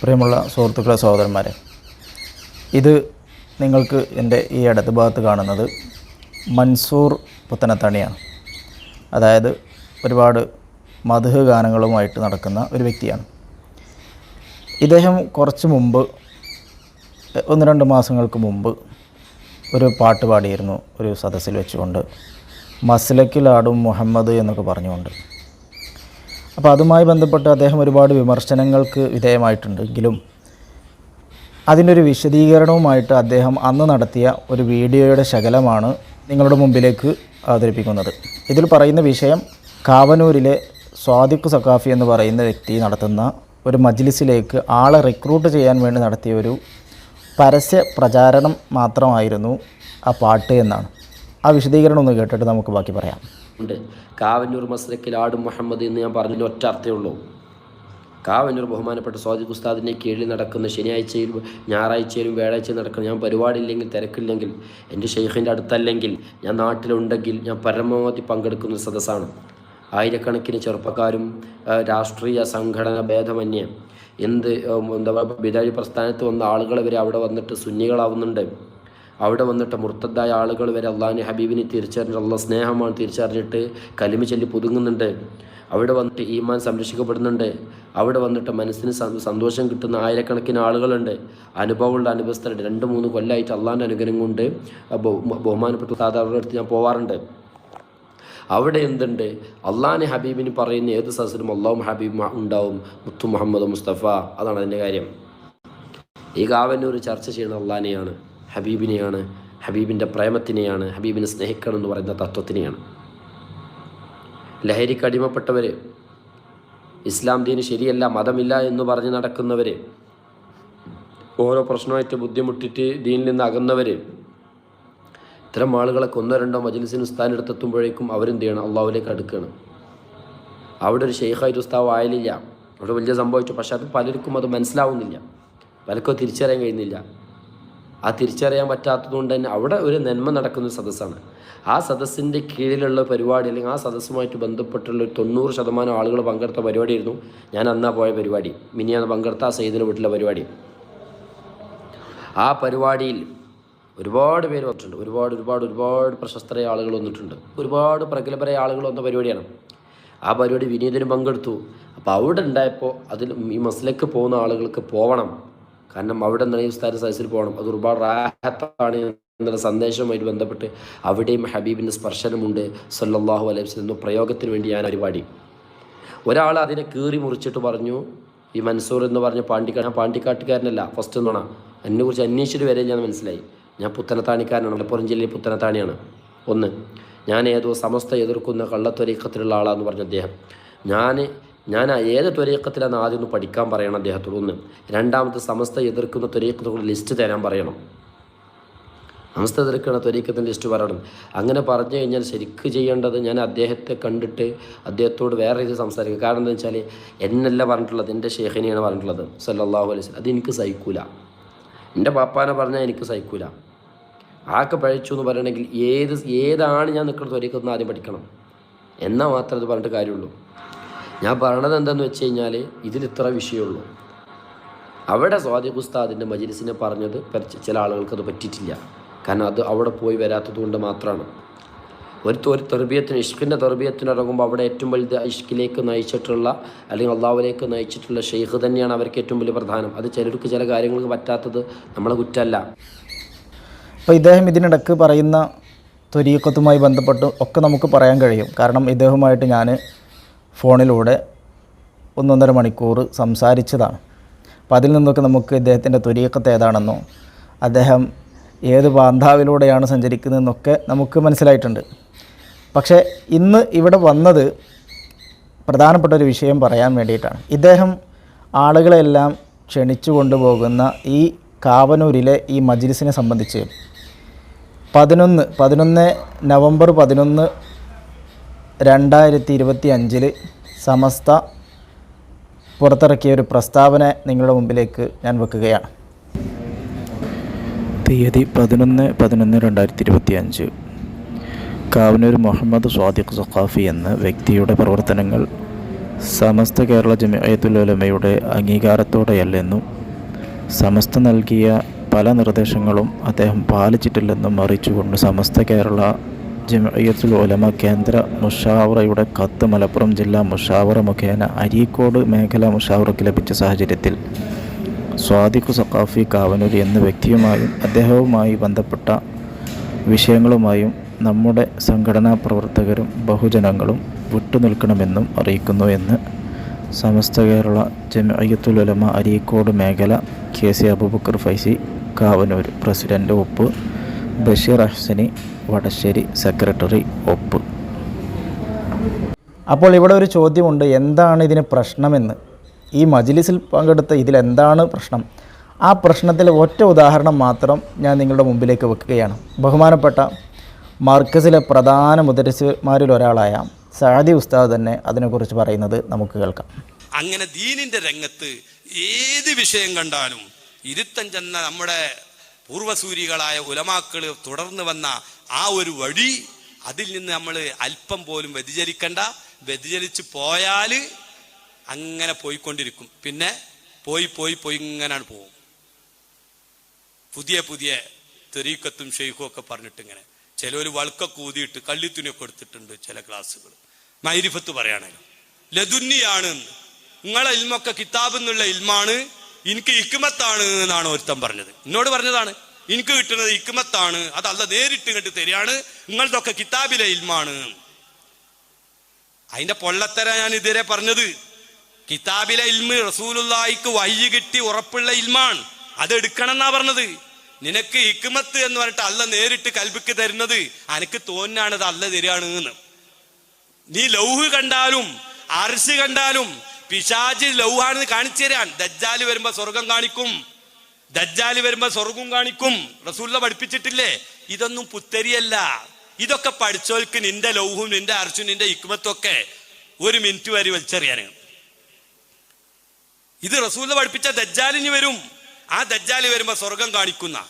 പ്രിയമുള്ള സുഹൃത്തുക്കളെ സഹോദരന്മാരെ ഇത് നിങ്ങൾക്ക് എന്റെ ഈ ഇടത് ഭാഗത്ത് കാണുന്നത് മൻസൂർ പുത്തനത്തണിയാണ്. അതായത് ഒരുപാട് മധുഹ ഗാനങ്ങളുമായിട്ട് നടക്കുന്ന ഒരു വ്യക്തിയാണ്. ഇദ്ദേഹം കുറച്ച് മുമ്പ് ഒന്ന് രണ്ട് മാസങ്ങൾക്ക് മുമ്പ് ഒരു പാട്ട് പാടിയിരുന്നു ഒരു സദസ്സിൽ വെച്ചുകൊണ്ട്. മസ്ലക്കിലാടും മുഹമ്മദ് എന്നൊക്കെ പറഞ്ഞുകൊണ്ട്. അപ്പോൾ അതുമായി ബന്ധപ്പെട്ട് അദ്ദേഹം ഒരുപാട് വിമർശനങ്ങൾക്ക് വിധേയമായിട്ടുണ്ടെങ്കിലും അതിനൊരു വിശദീകരണവുമായിട്ട് അദ്ദേഹം അന്ന് നടത്തിയ ഒരു വീഡിയോയുടെ ശകലമാണ് നിങ്ങളുടെ മുമ്പിലേക്ക് അവതരിപ്പിക്കുന്നത്. ഇതിൽ പറയുന്ന വിഷയം കാവനൂരിലെ സ്വാദിഖ് സഖാഫി എന്ന് പറയുന്ന വ്യക്തി നടത്തുന്ന ഒരു മജ്ലിസിലേക്ക് ആളെ റിക്രൂട്ട് ചെയ്യാൻ വേണ്ടി നടത്തിയ ഒരു പരസ്യ പ്രചാരണം മാത്രമായിരുന്നു ആ പാട്ട് എന്നാണ്. ആ വിശദീകരണം ഒന്ന് കേട്ടിട്ട് നമുക്ക് ബാക്കി പറയാം. ഉണ്ട്. കാവന്നൂർ മസ്ലക്കിൽ ആടും മുഹമ്മദ് എന്ന് ഞാൻ പറഞ്ഞതിൽ ഒറ്റ അർത്ഥമുള്ളൂ കാവന്നൂർ ബഹുമാനപ്പെട്ട സ്വാദിഖ് ഉസ്താദിന്റെ കീഴിൽ നടക്കുന്ന ശനിയാഴ്ചയിലും ഞായറാഴ്ചയിലും വ്യാഴാഴ്ചയിൽ നടക്കുന്ന ഞാൻ പരിപാടിയില്ലെങ്കിൽ തിരക്കില്ലെങ്കിൽ എന്റെ ഷെയ്ഖിന്റെ അടുത്തല്ലെങ്കിൽ ഞാൻ നാട്ടിലുണ്ടെങ്കിൽ ഞാൻ പരമാവധി പങ്കെടുക്കുന്ന സദസ്സാണ്. ആയിരക്കണക്കിന് ചെറുപ്പക്കാരും രാഷ്ട്രീയ സംഘടന ഭേദമന്യേ എന്ത് എന്താ ബിദാഴി പ്രസ്ഥാനത്ത് വന്ന ആളുകൾ വരെ അവിടെ വന്നിട്ട് സുന്നികളാവുന്നുണ്ട്. അവിടെ വന്നിട്ട് മുർത്തദ്ദായ ആളുകൾ വരെ അള്ളാഹിനെ ഹബീബിനെ തിരിച്ചറിഞ്ഞിട്ട് അള്ള സ്നേഹമാണ് തിരിച്ചറിഞ്ഞിട്ട് കലിമ ചൊല്ലി പുതുങ്ങുന്നുണ്ട്. അവിടെ വന്നിട്ട് ഈമാൻ സംരക്ഷിക്കപ്പെടുന്നുണ്ട്. അവിടെ വന്നിട്ട് മനസ്സിന് സന്തോഷം കിട്ടുന്ന ആയിരക്കണക്കിന് ആളുകളുണ്ട്. അനുഭവമുള്ള അനുഭവസ്ഥരുണ്ട്. രണ്ട് മൂന്ന് കൊല്ലമായിട്ട് അള്ളാഹിന്റെ അനുഗ്രഹം കൊണ്ട് ബഹുമാനപ്പെട്ട സാധാരണ അടുത്ത് ഞാൻ പോവാറുണ്ട്. അവിടെ എന്തുണ്ട്? അള്ളാഹിനെ ഹബീബിന് പറയുന്ന ഏത് സദസ്സിലും അള്ളാഹും ഹബീബ് ഉണ്ടാവും. മുത്തു മുഹമ്മദ് മുസ്തഫ. അതാണ് അതിന്റെ കാര്യം. ഈ കാവന്നൂർ ചർച്ച ചെയ്യുന്ന അള്ളാഹിനെയാണ്. ഹബീബിനെയാണ് ഹബീബിന്റെ പ്രേമത്തിനെയാണ് ഹബീബിനെ സ്നേഹിക്കണം എന്ന് പറയുന്ന തത്വത്തിനെയാണ്. ലഹരിക്ക് അടിമപ്പെട്ടവർ ഇസ്ലാം ദീന് ശരിയല്ല മതമില്ല എന്ന് പറഞ്ഞ് നടക്കുന്നവർ ഓരോ പ്രശ്നമായിട്ട് ബുദ്ധിമുട്ടിട്ട് ദീനിൽ നിന്ന് അകന്നവർ ഇത്തരം ആളുകളൊക്കെ ഒന്നോ രണ്ടോ മജ്ലിസിന് സ്ഥാനെടുത്തെത്തുമ്പോഴേക്കും അവരെന്ത് ചെയ്യണം അള്ളാഹുലേക്ക് അടുക്കുകയാണ് അവിടെ ഒരു ഷെയ്ഖായിട്ട് ഉസ്താവ് ആയാലില്ല. അവിടെ വലിയ സംഭവിച്ചു പക്ഷേ അത് പലർക്കും അത് മനസ്സിലാവുന്നില്ല. പലർക്കും തിരിച്ചറിയാൻ കഴിയുന്നില്ല. ആ തിരിച്ചറിയാൻ പറ്റാത്തതുകൊണ്ട് തന്നെ അവിടെ ഒരു നന്മ നടക്കുന്ന സദസ്സാണ്. ആ സദസ്സിന്റെ കീഴിലുള്ള പരിപാടി അല്ലെങ്കിൽ ആ സദസ്സുമായിട്ട് ബന്ധപ്പെട്ടുള്ള ഒരു തൊണ്ണൂറ് ശതമാനം ആളുകൾ പങ്കെടുത്ത പരിപാടിയായിരുന്നു ഞാൻ അന്നാ പോയ പരിപാടി. മിനിയാന്ന് പങ്കെടുത്ത ആ സൈദിന് വീട്ടിലെ പരിപാടി. ആ പരിപാടിയിൽ ഒരുപാട് പേര് വന്നിട്ടുണ്ട്. ഒരുപാട് ഒരുപാട് ഒരുപാട് പ്രശസ്തരായ ആളുകൾ വന്നിട്ടുണ്ട്. ഒരുപാട് പ്രഗത്ഭരായ ആളുകൾ വന്ന പരിപാടിയാണ്. ആ പരിപാടി വിനീതനും പങ്കെടുത്തു. അപ്പോൾ അവിടെ ഉണ്ടായപ്പോൾ അതിൽ ഈ മസിലേക്ക് പോകുന്ന ആളുകൾക്ക് പോകണം കാരണം അവിടെ നിറയെ ഉസ്താദ് സദസ്സിൽ പോകണം. അത് ഒരുപാട് റാഹത്താണ് എന്നുള്ള സന്ദേശവുമായിട്ട് ബന്ധപ്പെട്ട് അവിടെയും ഹബീബിന്റെ സ്പർശനമുണ്ട്. സല്ലാഹു അലൈഹി എന്ന പ്രയോഗത്തിന് വേണ്ടി ഞാൻ പരിപാടി ഒരാൾ അതിനെ കീറി മുറിച്ചിട്ട് പറഞ്ഞു ഈ മൻസൂർ എന്ന് പറഞ്ഞ പാണ്ടിക്കാട് ഞാൻ പാണ്ടിക്കാട്ടുകാരനല്ല ഫസ്റ്റ് എന്നാണ് എന്നെക്കുറിച്ച് അന്വേഷിച്ചിട്ട് വരെ ഞാൻ മനസ്സിലായി. ഞാൻ പുത്തനത്താണിക്കാരനാണ്. മലപ്പുറം ജില്ലയിൽ പുത്തനത്താണിയാണ്. ഒന്ന് ഞാൻ ഏതോ സമസ്ത എതിർക്കുന്ന കള്ളത്വരീക്കത്തിലുള്ള ആളാന്ന് പറഞ്ഞു അദ്ദേഹം. ഞാൻ ഞാൻ ഏത് ത്വരീക്കത്തിലാണ് ആദ്യം ഒന്ന് പഠിക്കാൻ പറയണം അദ്ദേഹത്തോട് ഒന്ന്? രണ്ടാമത്തെ സമസ്ത എതിർക്കുന്ന ത്വരീക്കത്തോട് ലിസ്റ്റ് തരാൻ പറയണം. സമസ്ത എതിർക്കുന്ന ത്വരീക്കത്തിന്റെ ലിസ്റ്റ് പറയണം. അങ്ങനെ പറഞ്ഞു കഴിഞ്ഞാൽ ശരിക്ക് ചെയ്യേണ്ടത് ഞാൻ അദ്ദേഹത്തെ കണ്ടിട്ട് അദ്ദേഹത്തോട് വേറെ രീതിയിൽ സംസാരിക്കും. കാരണം എന്താ വെച്ചാൽ എന്നല്ല പറഞ്ഞിട്ടുള്ളത് എന്റെ ഷേഖിനെയാണ് പറഞ്ഞിട്ടുള്ളത്. സല്ലാഹു അലൈഹി അത് എനിക്ക് സഹിക്കൂല. എന്റെ പാപ്പാനെ പറഞ്ഞാൽ എനിക്ക് സഹിക്കൂല. ആക്കെ പഴിച്ചു എന്ന് പറയണമെങ്കിൽ ഏത് ഏതാണ് ഞാൻ നിൽക്കുന്ന ത്വരീക്കത്ത് ആദ്യം പഠിക്കണം. എന്നാൽ മാത്രമേ അത് പറഞ്ഞിട്ട് കാര്യമുള്ളൂ. ഞാൻ പറയണത് എന്തെന്ന് വെച്ച് കഴിഞ്ഞാൽ ഇതിൽ ഇത്ര വിഷയമുള്ളൂ അവിടെ സ്വാദിഖ് ഉസ്താദിന്റെ മജിലിസിനെ പറഞ്ഞത് ചില ആളുകൾക്ക് അത് പറ്റിയിട്ടില്ല. കാരണം അത് അവിടെ പോയി വരാത്തത് കൊണ്ട് മാത്രമാണ്. ഒരു ഒരു തെർബിയത്തിന് ഇഷ്കിന്റെ തെർബിയത്തിന് ഇറങ്ങുമ്പോൾ അവിടെ ഏറ്റവും വലുത് ഇഷ്കിലേക്ക് നയിച്ചിട്ടുള്ള അല്ലെങ്കിൽ അള്ളാഹുലേക്ക് നയിച്ചിട്ടുള്ള ഷെയ്ഖ് തന്നെയാണ് അവർക്ക് ഏറ്റവും വലിയ പ്രധാനം. അത് ചിലർക്ക് ചില കാര്യങ്ങൾക്ക് പറ്റാത്തത് നമ്മളെ കുറ്റമല്ല. അപ്പോൾ ഇദ്ദേഹം ഇതിനിടക്ക് പറയുന്ന ത്വരീക്കത്തുമായി ബന്ധപ്പെട്ട് ഒക്കെ നമുക്ക് പറയാൻ കഴിയും. കാരണം ഇദ്ദേഹവുമായിട്ട് ഞാൻ ഫോണിലൂടെ ഒന്നൊന്നര മണിക്കൂർ സംസാരിച്ചതാണ്. അപ്പോൾ അതിൽ നിന്നൊക്കെ നമുക്ക് ഇദ്ദേഹത്തിന്റെ ത്വരീക്കത്ത് ഏതാണെന്നോ അദ്ദേഹം ഏത് ബാന്ധാവിലൂടെയാണ് സഞ്ചരിക്കുന്നതെന്നൊക്കെ നമുക്ക് മനസ്സിലായിട്ടുണ്ട്. പക്ഷേ ഇന്ന് ഇവിടെ വന്നത് പ്രധാനപ്പെട്ട ഒരു വിഷയം പറയാൻ വേണ്ടിയിട്ടാണ്. ഇദ്ദേഹം ആളുകളെല്ലാം ക്ഷണിച്ചു കൊണ്ടുപോകുന്ന ഈ കാവനൂരിലെ ഈ മജ്ലിസിനെ സംബന്ധിച്ച് പതിനൊന്ന് പതിനൊന്ന് നവംബർ പതിനൊന്ന് രണ്ടായിരത്തി ഇരുപത്തി അഞ്ചിൽ സമസ്ത പുറത്തിറക്കിയ ഒരു പ്രസ്താവന നിങ്ങളുടെ മുമ്പിലേക്ക് ഞാൻ വെക്കുകയാണ്. തീയതി പതിനൊന്ന് പതിനൊന്ന് രണ്ടായിരത്തി ഇരുപത്തി അഞ്ച് കാവനൂർ മുഹമ്മദ് സ്വാദിഖ് സഖാഫി എന്ന വ്യക്തിയുടെ പ്രവർത്തനങ്ങൾ സമസ്ത കേരള ജമിയത്തുലമയുടെ അംഗീകാരത്തോടെയല്ലെന്നും സമസ്ത നൽകിയ പല നിർദ്ദേശങ്ങളും അദ്ദേഹം പാലിച്ചിട്ടില്ലെന്നും അറിയിച്ചുകൊണ്ട് സമസ്ത കേരള ജമിയത്തുൽ ഉലമ കേന്ദ്ര മുഷാവറയുടെ കത്ത് മലപ്പുറം ജില്ലാ മുഷാവറ മുഖേന അരീക്കോട് മേഖലാ മുഷാവറയ്ക്ക് ലഭിച്ച സാഹചര്യത്തിൽ. സ്വാദിഖു സഖാഫി കാവനൂരി എന്ന വ്യക്തിയുമായും അദ്ദേഹവുമായി ബന്ധപ്പെട്ട വിഷയങ്ങളുമായും നമ്മുടെ സംഘടനാ പ്രവർത്തകരും ബഹുജനങ്ങളും വിട്ടുനിൽക്കണമെന്നും അറിയിക്കുന്നു എന്ന് സമസ്ത കേരള ജമയത്തുൽ ഉലമ അരീക്കോട് മേഖല K C Aboobacker Faizy Kavanoor president ഒപ്പ് ബഷീർ അഹ്സനി വടശ്ശേരി സെക്രട്ടറി ഒപ്പ്. അപ്പോൾ ഇവിടെ ഒരു ചോദ്യമുണ്ട് എന്താണ് ഇതിന് പ്രശ്നമെന്ന്? ഈ മജ്ലിസിൽ പങ്കെടുത്ത ഇതിലെന്താണ് പ്രശ്നം? ആ പ്രശ്നത്തിലെ ഒറ്റ ഉദാഹരണം മാത്രം ഞാൻ നിങ്ങളുടെ മുമ്പിലേക്ക് വെക്കുകയാണ്. ബഹുമാനപ്പെട്ട മർക്കസിലെ പ്രധാന മുദരിസുമാരിൽ ഒരാളായ സാദി ഉസ്താദ് തന്നെ അതിനെക്കുറിച്ച് പറയുന്നത് നമുക്ക് കേൾക്കാം. അങ്ങനെ ദീനിന്റെ രംഗത്ത് ഏത് വിഷയം കണ്ടാലും ഇരുത്തം ചെന്ന നമ്മുടെ പൂർവസൂരികളായ ഉലമാക്കൾ തുടർന്ന് വന്ന ആ ഒരു വഴി അതിൽ നിന്ന് നമ്മൾ അല്പം പോലും വ്യതിചലിക്കണ്ട. വ്യതിചലിച്ച് പോയാൽ അങ്ങനെ പോയിക്കൊണ്ടിരിക്കും. പിന്നെ പോയി പോയി പോയി ഇങ്ങനെയാണ് പോകും. പുതിയ പുതിയ തെരീക്കത്തും ഷെയ്ഖും ഒക്കെ പറഞ്ഞിട്ട് ഇങ്ങനെ. ചിലർ വൾക്കൊക്കെ ഊതിയിട്ട് കള്ളിത്തുണിയൊക്കെ എടുത്തിട്ടുണ്ട് ചില ക്ലാസ്സുകൾ മൈരിഫത്ത് പറയാണല്ലോ ലതുന്നിയാണ് നിങ്ങളെ ഇൽമൊക്കെ കിതാബ് എന്നുള്ള ഇൽമാണ്. എനിക്ക് ഇക്കുമത്താണ് എന്നാണ് ഒരുത്തൻ പറഞ്ഞത്. എന്നോട് പറഞ്ഞതാണ് എനിക്ക് കിട്ടുന്നത് ഇക്കുമത്താണ് അതല്ല നേരിട്ട് ഇങ്ങോട്ട് തരികയാണ് നിങ്ങളതൊക്കെ കിതാബിലെ ഇൽമാണ്. അതിന്റെ പൊള്ളത്തര ഞാൻ ഇതുവരെ പറഞ്ഞത് കിതാബിലെ ഇൽമ് റസൂലുള്ളാഹിക്ക് വയ്യ കിട്ടി ഉറപ്പുള്ള ഇൽമാണ്. അത് എടുക്കണം എന്നാ പറഞ്ഞത്. നിനക്ക് ഇക്കുമത്ത് എന്ന് പറഞ്ഞിട്ട് അല്ല നേരിട്ട് കൽബിക്ക് തരുന്നത് അനക്ക് തോന്നാണ് അത് അല്ല തരികയാണ് നീ ലൗഹ് കണ്ടാലും അർശ് കണ്ടാലും പിശാജ് ലൗഹാണെന്ന് കാണിച്ചു തരാൻ. ദജ്ജാൽ വരുമ്പോ സ്വർഗം കാണിക്കും. ദജ്ജാൽ വരുമ്പോ സ്വർഗം കാണിക്കും. റസൂല്ല പഠിപ്പിച്ചിട്ടില്ലേ? ഇതൊന്നും പുത്തരിയല്ല. ഇതൊക്കെ പഠിച്ചോൽക്ക് നിന്റെ ലൗഹും നിന്റെ അർശും നിന്റെ ഇക്മത്തും ഒക്കെ ഒരു മിനിറ്റ് വരെ വലിച്ചെറിയാന് ഇത് റസൂല്ല പഠിപ്പിച്ച ദജ്ജാലിന് വരും. ആ ദജ്ജാൽ വരുമ്പോ സ്വർഗം കാണിക്കുന്ന.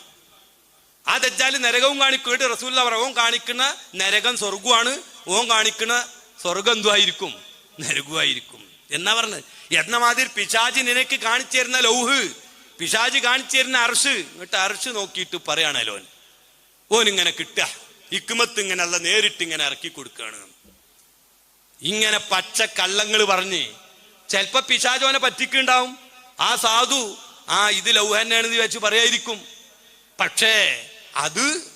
ആ ദജ്ജാൽ നരകവും കാണിക്കുന്നുണ്ട് റസൂല്ല ഓൻ കാണിക്കുന്ന നരകം സ്വർഗമാണ് ഓൻ കാണിക്കുന്ന സ്വർഗം എന്തുമായിരിക്കും നരകമായിരിക്കും എന്നാ പറഞ്ഞത് എന്ന പിശാജ് നിനക്ക് കാണിച്ചു തരുന്ന ലൗഹ് പിശാജ് കാണിച്ചു തരുന്ന അർഷ് എന്നിട്ട് അർഷ് നോക്കിയിട്ട് പറയാണല്ലോ ഓൻ ഇങ്ങനെ കിട്ടുക. ഇക്കുമത്ത് ഇങ്ങനെ അല്ല നേരിട്ട് ഇങ്ങനെ ഇറക്കി കൊടുക്കുകയാണ്. ഇങ്ങനെ പച്ച കള്ളങ്ങൾ പറഞ്ഞ് ചിലപ്പോ പിശാചോനെ പറ്റിക്കുണ്ടാവും ആ സാധു ആ ഇത് ലൗഹ തന്നെയാണെന്ന് വെച്ച് പറയായിരിക്കും പക്ഷേ അത്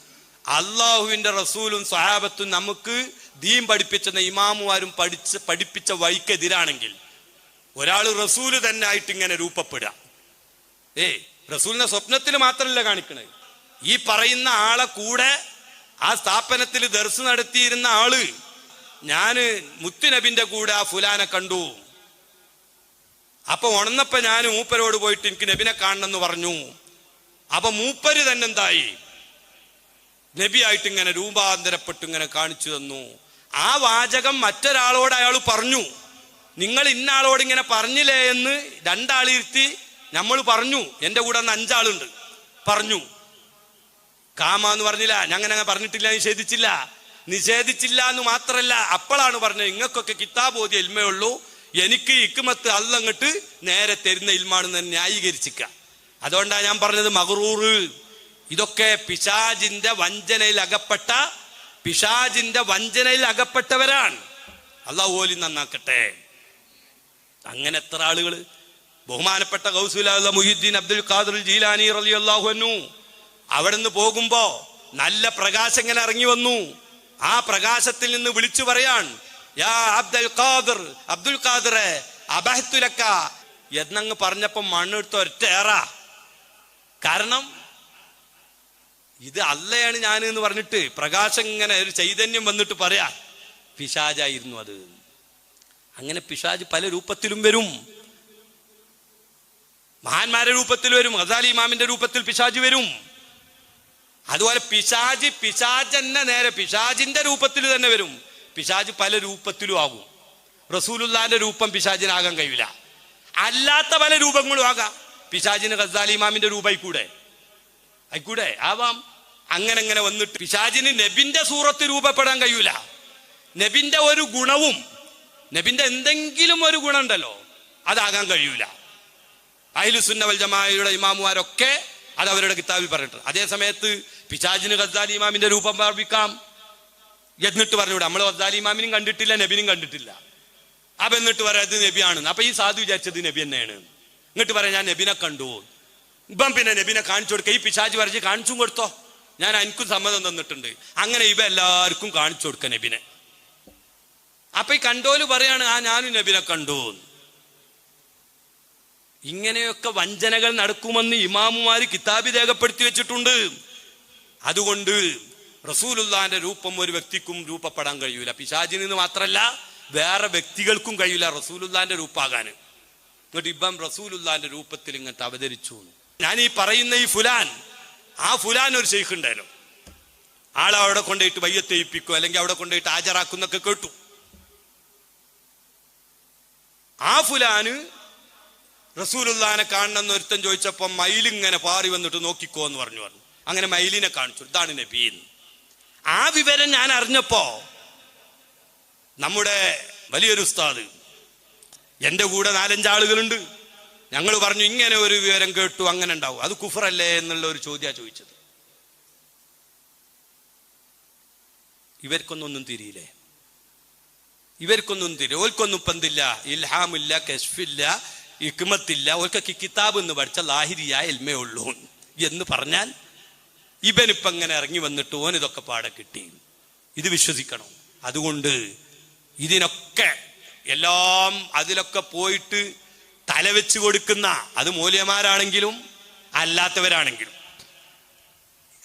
അള്ളാഹുവിന്റെ റസൂലും സ്വഹാബത്തും നമുക്ക് ദീൻ പഠിപ്പിച്ച ഇമാമുമാരും പഠിച്ച് പഠിപ്പിച്ച വഴിക്കെതിരാണെങ്കിൽ ഒരാൾ റസൂൽ തന്നെ ആയിട്ട് ഇങ്ങനെ രൂപപ്പെടുക ഏ റസൂലിനെ സ്വപ്നത്തിൽ മാത്രമല്ല കാണിക്കണത് ഈ പറയുന്ന ആളെ കൂടെ ആ സ്ഥാപനത്തിൽ ദർസ് നടത്തിയിരുന്ന ആൾ ഞാൻ മുത്തുനബിന്റെ കൂടെ ആ ഫുലാനെ കണ്ടു. അപ്പൊ ഉണന്നപ്പോ ഞാൻ മൂപ്പരോട് പോയിട്ട് എനിക്ക് നബിനെ കാണണമെന്ന് പറഞ്ഞു. അപ്പൊ മൂപ്പര് തന്നെ എന്തായി നബിയായിട്ട് ഇങ്ങനെ രൂപാന്തരപ്പെട്ട് ഇങ്ങനെ കാണിച്ചു തന്നു. ആ വാചകം മറ്റൊരാളോട് അയാൾ പറഞ്ഞു. നിങ്ങൾ ഇന്നാളോട് ഇങ്ങനെ പറഞ്ഞില്ലേ എന്ന് രണ്ടാളിരുത്തി നമ്മൾ പറഞ്ഞു. എന്റെ കൂടെ അന്ന് അഞ്ചാളുണ്ട്. പറഞ്ഞു. കാമ എന്ന് പറഞ്ഞില്ല. ഞങ്ങനെ അങ്ങനെ പറഞ്ഞിട്ടില്ല നിഷേധിച്ചില്ല. നിഷേധിച്ചില്ല എന്ന് മാത്രല്ല അപ്പോഴാണ് പറഞ്ഞത് ഇങ്ങക്കൊക്കെ കിതാബ് ഓതിയ ഇൽമയുള്ളൂ എനിക്ക് ഇക്കുമത്ത് അല്ലങ്ങട്ട് നേരെ തരുന്ന ഇൽമാണെന്ന് ന്യായീകരിച്ചിക്ക അതുകൊണ്ടാണ് ഞാൻ പറഞ്ഞത് മഹറൂറ് ഇതൊക്കെ പിശാജിന്റെ വഞ്ചനയിൽ അകപ്പെട്ട പിശാജിന്റെ വഞ്ചനയിൽ അകപ്പെട്ടവരാണ്. അള്ളാഹു ഓലി നന്നാക്കട്ടെ. അങ്ങനെ എത്ര ആളുകൾ ബഹുമാനപ്പെട്ട ഗൗസുല മുഹിദ്ദീൻ അബ്ദുൽ ഖാദർ ജീലാനി റലി അള്ളാഹുനു അവിടെ നിന്ന് പോകുമ്പോ നല്ല പ്രകാശം ഇങ്ങനെ ഇറങ്ങി വന്നു. ആ പ്രകാശത്തിൽ നിന്ന് വിളിച്ചു പറയാൻ യാ അബ്ദുൽ ഖാദർ അബ്ദുൽ അബഹത്തുലക്ക എന്നങ്ങ് പറഞ്ഞപ്പോ മണ്ണെടുത്ത ഒറ്റേറ കാരണം ഇത് അല്ലയാണ് ഞാൻ എന്ന് പറഞ്ഞിട്ട് പ്രകാശം ഇങ്ങനെ ഒരു ചൈതന്യം വന്നിട്ട് പറയാ പിശാജായിരുന്നു അത്. അങ്ങനെ പിശാജ് പല രൂപത്തിലും വരും. മഹാന്മാരുടെ രൂപത്തിൽ വരും അസാലി ഇമാമിന്റെ രൂപത്തിൽ പിശാജ് വരും. അതുപോലെ പിശാജ് പിശാജ് തന്നെ നേരെ പിശാജിന്റെ രൂപത്തിൽ തന്നെ വരും. പിശാജ് പല രൂപത്തിലും ആകും. റസൂലുല്ലാന്റെ രൂപം പിശാജിനാകാൻ കഴിയില്ല. അല്ലാത്ത പല രൂപങ്ങളും ആകാം. പിശാജിന് ഗസാലി ഇമാമിന്റെ രൂപയിൽ കൂടെ. ആയിക്കൂടെ ആവാം. അങ്ങനെ അങ്ങനെ വന്നിട്ട് പിശാചിന് നബിന്റെ സൂറത്ത് രൂപപ്പെടാൻ കഴിയൂല. നബിന്റെ ഒരു ഗുണവും നബിന്റെ എന്തെങ്കിലും ഒരു ഗുണമുണ്ടല്ലോ അതാകാൻ കഴിയൂല. അഹിലുസുന്നവൽ ജമാഅയുടെ ഇമാമുമാരൊക്കെ അത് അവരുടെ കിതാബിൽ പറഞ്ഞിട്ടുണ്ട്. അതേ സമയത്ത് പിശാജിന് ഗസാലി ഇമാമിന്റെ രൂപം പ്രാപിക്കാം എന്നിട്ട് പറഞ്ഞൂടെ നമ്മൾ ഗസാലി ഇമാമിനും കണ്ടിട്ടില്ല നബിനും കണ്ടിട്ടില്ല. അപ്പൊ എന്നിട്ട് പറയാം ഇത് നബിയാണ്. അപ്പൊ ഈ സാധു വിചാരിച്ചത് നബി തന്നെയാണ്. എന്നിട്ട് പറയാം ഞാൻ നബിനെ കണ്ടു. ഇപ്പം പിന്നെ നബിനെ കാണിച്ചു കൊടുക്കുക ഈ പിശാജ് വരച്ച് കാണിച്ചും കൊടുത്തോ? ഞാൻ എനിക്കും സമ്മതം തന്നിട്ടുണ്ട്. അങ്ങനെ ഇവ എല്ലാവർക്കും കാണിച്ചു കൊടുക്ക നബിനെ. അപ്പൊ ഈ കണ്ടോൽ പറയാണ് ആ ഞാനും നബിനെ കണ്ടു. ഇങ്ങനെയൊക്കെ വഞ്ചനകൾ നടക്കുമെന്ന് ഇമാമുമാർ കിതാബി രേഖപ്പെടുത്തി വെച്ചിട്ടുണ്ട്. അതുകൊണ്ട് റസൂലുല്ലാന്റെ രൂപം ഒരു വ്യക്തിക്കും രൂപപ്പെടാൻ കഴിയൂല. പിശാജിൽ നിന്ന് മാത്രമല്ല വേറെ വ്യക്തികൾക്കും കഴിയൂല റസൂലുല്ലാന്റെ രൂപാകാൻ എന്നിട്ട് ഇപ്പം റസൂലുല്ലാന്റെ രൂപത്തിൽ ഇങ്ങനത്തെ അവതരിച്ചു. ഞാൻ ഈ പറയുന്ന ഈ ഫുലാൻ ആ ഫുലാൻ ഒരു ഷെയ്ഖ് ഉണ്ടായാലും? ആളെ അവിടെ കൊണ്ടുപോയിട്ട് വയ്യത്തെയിപ്പിക്കും അല്ലെങ്കിൽ അവിടെ കൊണ്ടുപോയിട്ട് ഹാജരാക്കുന്നൊക്കെ കേട്ടു. ആ ഫുലാന് റസൂലുള്ളാനെ കാണണമെന്ന് ഒരുത്തൻ ചോദിച്ചപ്പോ മയിലിങ്ങനെ പാറി വന്നിട്ട് നോക്കിക്കോ എന്ന് പറഞ്ഞു പറഞ്ഞു. അങ്ങനെ മയിലിനെ കാണിച്ചു. ഇതാണ് നബീൻ ആ വിവരം ഞാൻ അറിഞ്ഞപ്പോ നമ്മുടെ വലിയൊരു ഉസ്താദ് എന്റെ കൂടെ നാലഞ്ചാളുകളുണ്ട്. ഞങ്ങൾ പറഞ്ഞു ഇങ്ങനെ ഒരു വിവരം കേട്ടു അങ്ങനെ ഉണ്ടാവും. അത് കുഫറല്ലേ എന്നുള്ള ഒരു ചോദ്യമാണ് ചോദിച്ചത്. ഇവർക്കൊന്നൊന്നും തിരിയില്ലേ? ഇവർക്കൊന്നും തിരി ഓൽക്കൊന്നും പന്തില്ല ഇൽഹാമില്ല കശ്ഫില്ല ഇക്മത്തില്ല. ഓൽക്കൊക്കെ കിതാബ് എന്ന് പഠിച്ച ലാഹിരിയ എൽമേ ഉള്ളൂ. എന്ന് പറഞ്ഞാൽ ഇവനിപ്പം അങ്ങനെ ഇറങ്ങി വന്നിട്ട് ഓൻ ഇതൊക്കെ പാടെ കിട്ടി. ഇത് വിശ്വസിക്കണം. അതുകൊണ്ട് ഇതിനൊക്കെ എല്ലാം അതിലൊക്കെ പോയിട്ട് തലവെച്ച് കൊടുക്കുന്ന അത് മൂല്യമാരാണെങ്കിലും അല്ലാത്തവരാണെങ്കിലും.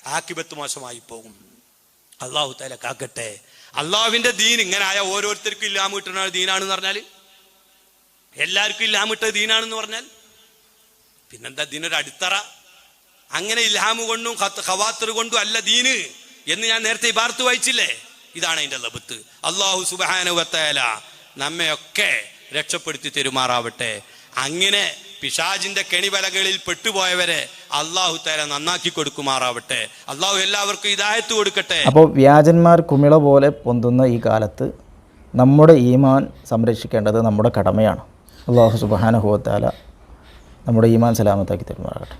ആക്കിബത്ത് മോശമായി പോകും. അള്ളാഹു തല കാക്കട്ടെ. അള്ളാഹുവിന്റെ ദീൻ ഇങ്ങനെ ആയ ഓരോരുത്തർക്കും ഇല്ലാമ കിട്ടുന്ന ദീനാണെന്ന് പറഞ്ഞാൽ എല്ലാവർക്കും ഇല്ലാമ ഇട്ട ദീനാണെന്ന് പറഞ്ഞാൽ പിന്നെന്താ ദീനൊരു അടിത്തറ? അങ്ങനെ ഇൽഹാമ് കൊണ്ടും ഖവാത്തർ കൊണ്ടും അല്ല ദീന് എന്ന് ഞാൻ നേരത്തെ ഇബാർത്ത് വായിച്ചില്ലേ? ഇതാണ് അതിന്റെ ലബത്ത്. അള്ളാഹു സുബാനുവത്തേല നമ്മയൊക്കെ രക്ഷപ്പെടുത്തി തെരുമാറാവട്ടെ. അങ്ങനെ പിശാജിന്റെ കെണിവലകളിൽ പെട്ടുപോയവരെ അള്ളാഹു തല നന്നാക്കി കൊടുക്കുമാറാവട്ടെ. അള്ളാഹു എല്ലാവർക്കും ഇതായത്ത് കൊടുക്കട്ടെ. അപ്പോൾ വ്യാജന്മാർ കുമിള പോലെ പൊന്തുന്ന ഈ കാലത്ത് നമ്മുടെ ഈമാൻ സംരക്ഷിക്കേണ്ടത് നമ്മുടെ കടമയാണ്. അള്ളാഹു സുബാനഹുവത്താല നമ്മുടെ ഈമാൻ സലാമത്താക്കി തരുമാറാകട്ടെ.